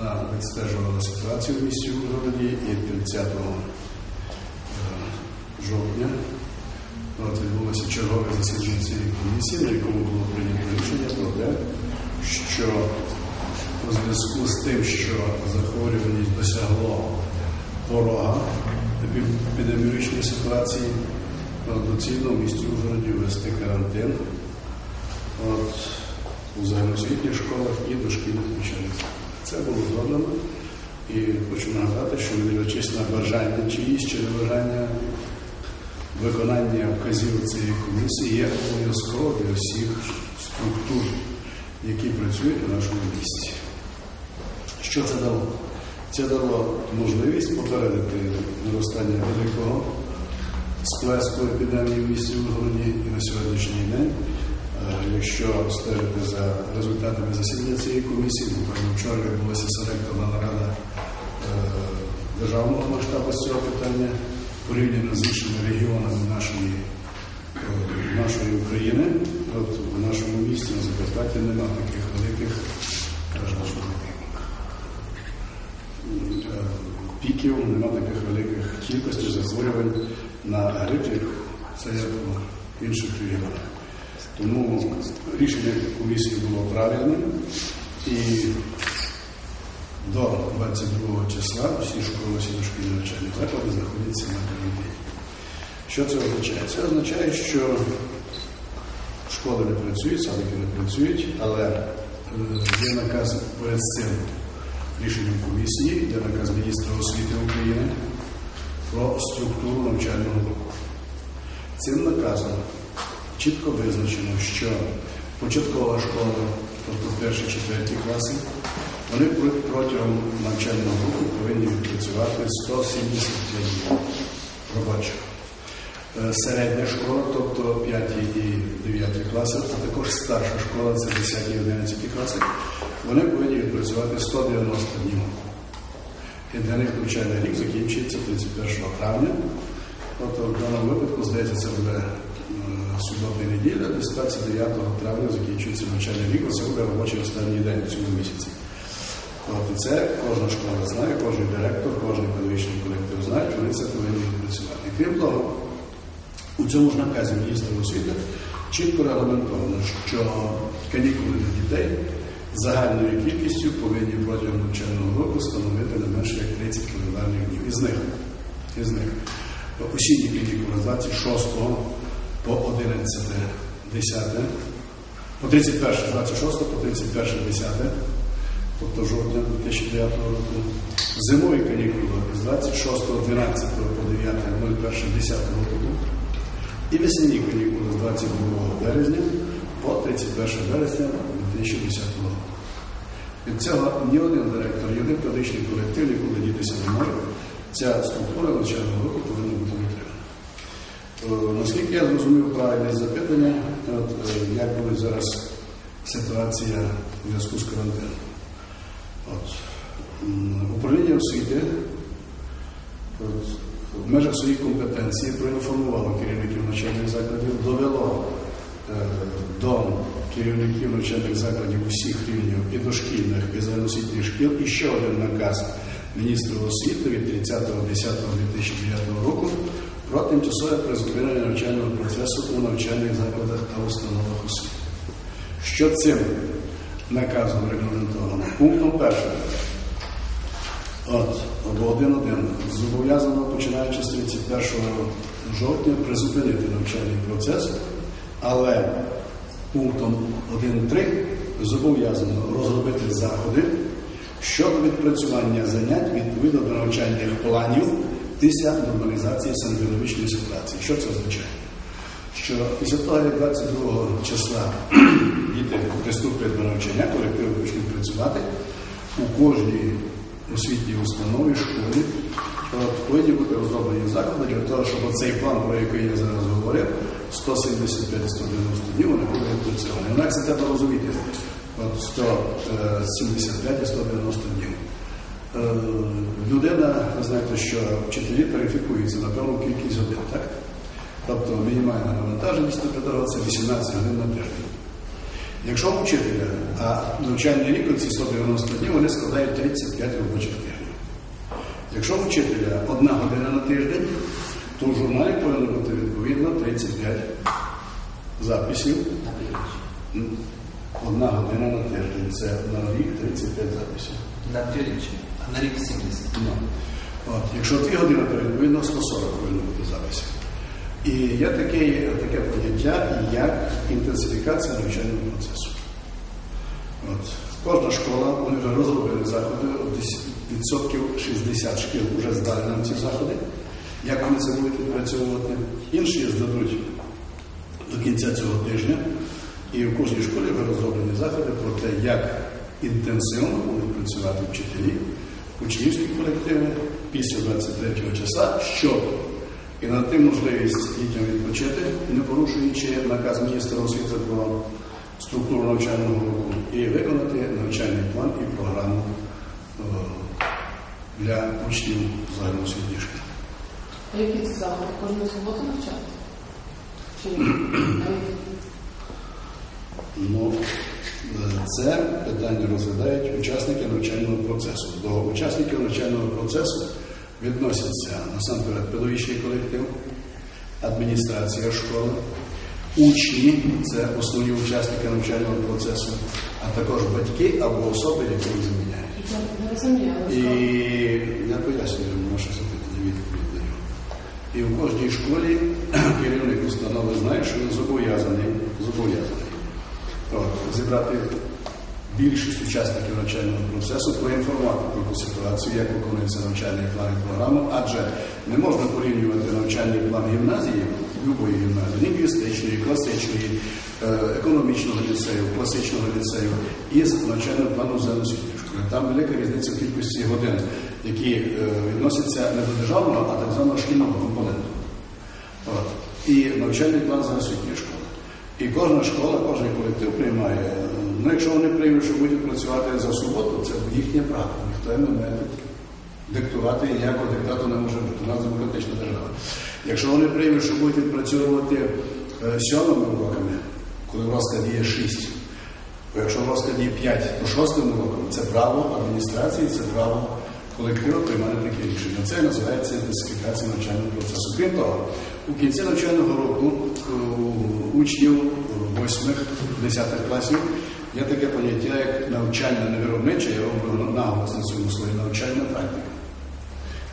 Вона відстежувала ситуацію в місті Ужгороді і 30 е, жовтня от, відбулося чергове засідання цієї комісії, на якому було прийнято рішення про те, що у зв'язку з тим, що захворюваність досягло порога епідеміологічної ситуації, доцільно в місті Ужгороді ввести карантин от, у загальноосвітніх школах і дошкільних навчальних. Це було зроблено. І хочу нагадати, що не дивлячись на бажання чиїсь чи бажання виконання вказів цієї комісії є обов'язково для всіх структур, які працюють у нашому місті. Що це дало? Це дало можливість попередити наростання великого сплеску епідемії в місті Ужгороді і на сьогоднішній день. Е, Якщо стежити за результатами засідання цієї комісії, буквально вчора відбулася селекторна нарада е, державного масштабу з цього питання порівняно з іншими регіонами нашої, е, нашої України. От в нашому місті на Закарпатті немає таких великих піків, немає таких великих кількостей захворювань на грип, як це як в інших регіонах. Тому рішення комісії було правильним і до 22 числа всі школи, всі дошкільні навчальні заклади знаходяться на карантині. Що це означає? Це означає, що школи не працюють, садики не працюють, але е, є наказ поряд з цим рішенням комісії, є наказ міністра освіти України про структуру навчального року. Цим наказом чітко визначено, що початкова школа, тобто перші четверті класи, вони протягом навчального року повинні відпрацювати 175 днів робочих. Середня школа, тобто 5 і 9 класи, а також старша школа, це 10 і 11 класи, вони повинні відпрацювати 190 днів. І для них навчальний рік закінчується 31 травня. Тобто в даному випадку, здається, це буде субота неділя, десь 29 травня закінчується навчальний рік, це буде робочий останній день у цьому місяці. От, це кожна школа знає, кожен директор, кожен педагогічний колектив знає, вони це повинні відпрацювати. І крім того, у цьому ж наказі міністра освіти чітко регламентовано, що канікули для дітей загальною кількістю повинні протягом навчального року становити не менше як 30 календарних днів. Із них, із них осінні канікули з 26 по 11, 10, по 31, 26 по 31, 10, тобто жовтня 2009 року, зимові канікули з 26, 12 по 9, 01, 10 року, і весняні канікули з 22 березня по 31 березня 2010 року. Від цього ні один директор, ні один педагогічний колектив ніколи дітися не може. Ця структура навчального року повинна Наскільки я зрозумів правильність запитання, от, е, буде зараз ситуація у зв'язку з карантином. От, Управління освіти от, в межах своїх компетенцій проінформувало керівників навчальних закладів, довело е, до керівників навчальних закладів усіх рівнів і дошкільних, і загальноосвітніх шкіл і ще один наказ міністра освіти від 30.10.2009 року тимчасове призупинення навчального процесу у навчальних закладах та установах освіти. Що цим наказом регламентовано? Пунктом першим. От, або 1.1. Зобов'язано, починаючи з 31 жовтня, призупинити навчальний процес, але пунктом 1.3 зобов'язано розробити заходи щодо відпрацювання занять відповідно до навчальних планів після нормалізації санітарної ситуації. Що це означає? Що після того, як 22 числа діти приступлять до навчання, колективи почнуть працювати, у кожній освітній установі, школі повинні бути розроблені заходи для того, щоб оцей план, про який я зараз говорив, 175-190 днів вони. Ну, як це треба розуміти? От 175 і 190 днів. Е, Людина, знаєте, що вчителі тарифікуються на певну кількість годин, так? Тобто мінімальна навантаженість на педагога це 18 годин на тиждень. Якщо вчителя, а навчальний рік ці 190 днів вони складають 35 робочих тижнів. Якщо вчителя одна година на тиждень, то в журналі повинно бути відповідно 35 записів. Одна година на тиждень. Це на рік 35 записів. На триріччя, а на рік 70. Ну, От, якщо дві години, то відповідно 140 повинно бути записів. І є таке, таке поняття, як інтенсифікація навчального процесу. От. Кожна школа, вони вже розробили заходи, відсотків 60 шкіл вже здали нам ці заходи. Як вони це будуть відпрацьовувати? Інші здадуть до кінця цього тижня. І в кожній школі вже розроблені заходи про те, як інтенсивно працювати вчителі, учнівські колективи після 23 числа, щоб і надати можливість дітям відпочити, не порушуючи наказ міністра освіти про структуру навчального року, і виконати навчальний план і програму е, для учнів загальноосвітніх шкіл. А які це заходи? Кожну суботу навчати? Чи ні? Ну, це питання розглядають учасники навчального процесу. До учасників навчального процесу відносяться насамперед педагогічний колектив, адміністрація школи, учні це основні учасники навчального процесу, а також батьки або особи, які їх заміняють. І я пояснюю ваше запитання, відповідь даю. І в кожній школі керівник установи знає, що він зобов'язаний, зобов'язаний зібрати більшість учасників навчального процесу, проінформувати про ту ситуацію, як виконується навчальний план і програма, адже не можна порівнювати навчальний план гімназії, любої гімназії, лінгвістичної, класичної, е, економічного ліцею, класичного ліцею із навчальним планом загальноосвітньої школи. Там велика різниця в кількості годин, які е, відносяться не до державного, а так званого шкільного компоненту. От. І навчальний план загальноосвітньої школи. І кожна школа, кожен колектив приймає. е, Ну, якщо вони приймуть, що будуть працювати за суботу, це їхнє право. Ніхто не має диктувати і ніякого диктату не може бути. У нас демократична держава. Якщо вони приймуть, що будуть відпрацьовувати е, сьомими уроками, коли в розкладі шість, бо якщо в розкладі є п'ять, то шостим уроком це право адміністрації, це право колективу приймати такі рішення. Це називається інтенсифікація навчального процесу. Крім того, у кінці навчального року у учнів 8-10 класів є таке поняття, як навчальне невиробниче, я роблю наголос на цьому слові, навчальна практика.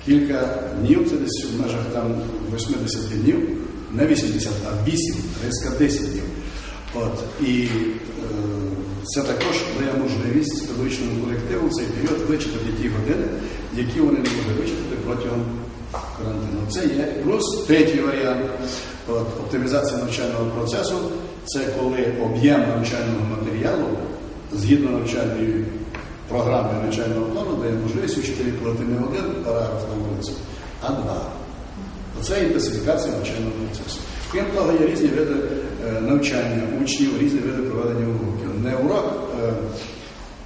Кілька днів, це десь в межах там 80 днів, не 80, а 8, риска 10 днів. От, і е, це також дає можливість педагогічному колективу цей період вичитати ті години, які вони не могли вичитати протягом карантину. Це є плюс третій варіант от, оптимізація навчального процесу. Це коли об'єм навчального матеріалу згідно навчальної програми навчального плану дає можливість вчителі плати не один параграф на вулиці, а два. Оце інтенсифікація навчального процесу. Крім того, є різні види е, навчання учнів, різні види проведення уроків. Не урок е,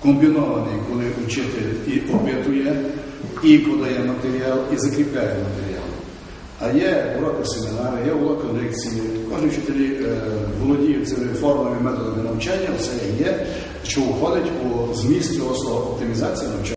комбінований, коли учитель і подає матеріал, і закріпляє матеріал. А є уроки семінари, є уроки лекції. Кожні вчителі е, володіють цими формами, методами навчання, все є, що входить у зміст цього слова оптимізація навчання.